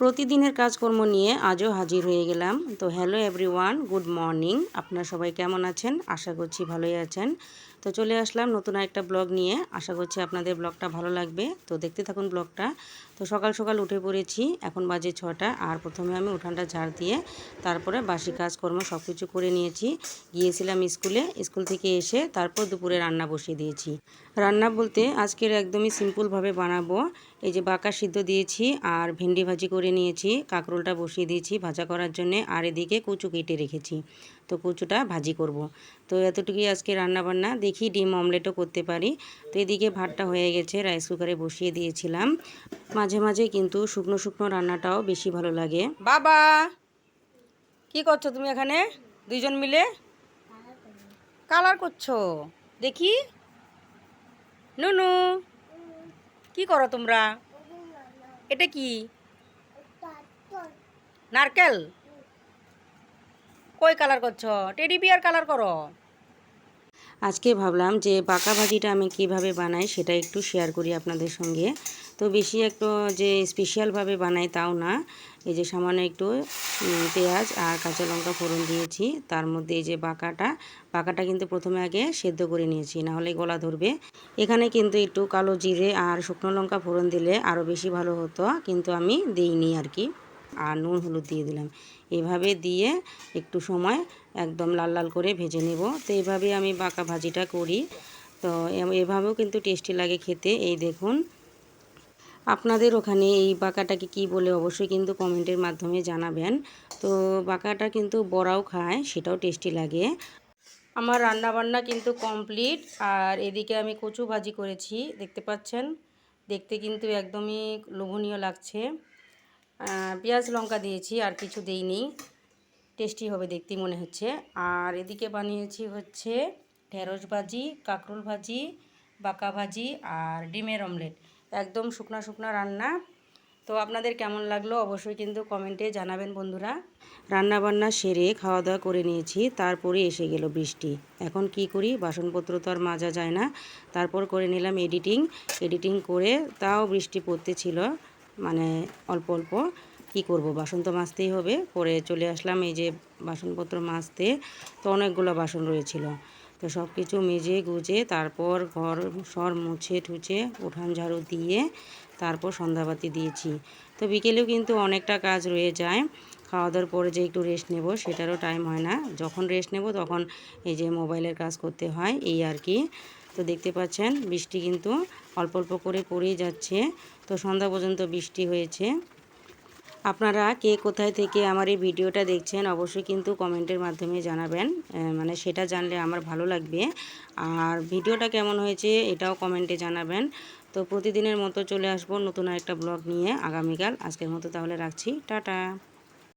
প্রতিদিনের কাজকর্ম নিয়ে আজও হাজির হয়ে গেলাম। তো হ্যালো এভরিওয়ান গুড মর্নিং আপনারা সবাই কেমন আছেন? আশা করছি ভালোই আছেন। তো চলে আসলাম নতুন একটা ব্লগ নিয়ে। আশা করছি আপনাদের ব্লগটা ভালো লাগবে। তো দেখতে থাকুন ব্লগটা তো সকাল সকাল উঠে পড়েছি, এখন বাজে ছটা। আর প্রথমে আমি উঠানটা ঝাড় দিয়ে তারপরে বাসি কাজকর্ম সব কিছু করে নিয়েছি। গিয়েছিলাম স্কুলে, স্কুল থেকে এসে তারপর দুপুরে রান্না বসিয়ে দিয়েছি। রান্না বলতে আজকের একদমই সিম্পলভাবে বানাবো। এই যে বাঁকা সিদ্ধ দিয়েছি আর ভেন্ডি ভাজি করে নিয়েছি, কাঁকরোলটা বসিয়ে দিয়েছি ভাজা করার জন্য। আর এদিকে কচু কেটে রেখেছি, তো কচুটা ভাজি করব। তো এতটুকুই আজকে রান্না বান্না দেখি ডিম অমলেটও করতে পারি। তো এদিকে ভাতটা হয়ে গেছে, রাইস কুকারে বসিয়ে দিয়েছিলাম। মাঝে মাঝে কিন্তু শুকনো শুকনো রান্নাটাও বেশি ভালো লাগে। বাবা কি করছ তুমি এখানে? দুইজন মিলে? কালার করছ? দেখি। নুনু কি করো তোমরা? এটা কি? নারকেল? কই কালার করছ? টেডি বিয়ার কালার করো। আজকে ভাবলাম যে পাকা ভাজিটা আমি কীভাবে বানাই সেটা একটু শেয়ার করি আপনাদের সঙ্গে। তো বেশি একটু যে স্পেশালভাবে বানাই তাও না। এই যে সামান্য একটু পেঁয়াজ আর কাঁচা লঙ্কা ফোড়ন দিয়েছি। তার মধ্যে এই যে বাঁকাটা বাঁকাটা কিন্তু প্রথমে আগে সেদ্ধ করে নিয়েছি না হলে গলা ধরবে। এখানে কিন্তু একটু কালো জিরে আর শুকনো লঙ্কা ফোড়ন দিলে আরও বেশি ভালো হতো, কিন্তু আমি দিইনি আর কি। আর নুন হলুদ দিয়ে দিলাম। এভাবে দিয়ে একটু সময় একদম লাল লাল করে ভেজে নেব। তো এইভাবে আমি বাঁকা ভাজিটা করি। তো এভাবেও কিন্তু টেস্টি লাগে খেতে। এই দেখুন আপনাদের ওখানে এই বাঁকাটাকে কি বলে অবশ্যই কিন্তু কমেন্টের মাধ্যমে জানাবেন। তো বাঁকাটা কিন্তু বড়াও খায়, সেটাও টেস্টি লাগে। আমার রান্না বান্না কিন্তু কমপ্লিট, আর এদিকে আমি কচু ভাজি করেছি, দেখতে পাচ্ছেন? দেখতে কিন্তু একদমই লোভনীয় লাগছে। পেঁয়াজ লঙ্কা দিয়েছি, আর কিছু দেইনি। টেস্টি হবে দেখতে মনে হচ্ছে। আর এদিকে বানিয়েছি হচ্ছে ঢেঁড়স ভাজি, কাঁকরোল ভাজি, বাঁকা ভাজি, আর ডিমের অমলেট। একদম শুকনা শুকনা রান্না। তো আপনাদের কেমন লাগল অবশ্যই কিন্তু কমেন্টে জানাবেন বন্ধুরা। রান্না বান্না সেরে খাওয়া দাওয়া করে নিয়েছি, তারপরে এসে গেল বৃষ্টি। এখন কি করি? বাসনপত্র তো আর মাজা যায় না। তারপর করে নিলাম এডিটিং। এডিটিং করে তাও বৃষ্টি পড়তে ছিল মানে অল্প অল্প। কি করব? বাসন তো মাজতেই হবে। পরে চলে আসলাম এই যে বাসনপত্র মাজতে, তো অনেকগুলো বাসন রয়েছিল। তো সব কিছু মেজে গুজে তারপর ঘর সর মুছে ঠুছে উঠান ঝাড়ু দিয়ে তারপর সন্ধ্যাবাতি দিয়েছি। তো বিকেলেও কিন্তু অনেকটা কাজ রয়ে যায়। খাওয়া দাওয়ার পরে যে একটু রেস্ট নেব সেটারও টাইম হয় না। যখন রেস্ট নেব তখন এই যে মোবাইলের কাজ করতে হয়, এই আর কি। তো দেখতে পাচ্ছেন বৃষ্টি কিন্তু অল্প অল্প করে পড়েই যাচ্ছে। তো সন্ধ্যা পর্যন্ত বৃষ্টি হয়েছে। আপনারা কে কোথায় থেকে আমার এই ভিডিওটা দেখছেন অবশ্যই কিন্তু কমেন্টের মাধ্যমে জানাবেন মানে সেটা জানলে আমার ভালো লাগবে। আর ভিডিওটা কেমন হয়েছে এটাও কমেন্টে জানাবেন। তো প্রতিদিনের মতো চলে আসব নতুন একটা ব্লগ নিয়ে আগামীকাল। আজকের মতো তাহলে রাখছি। টাটা।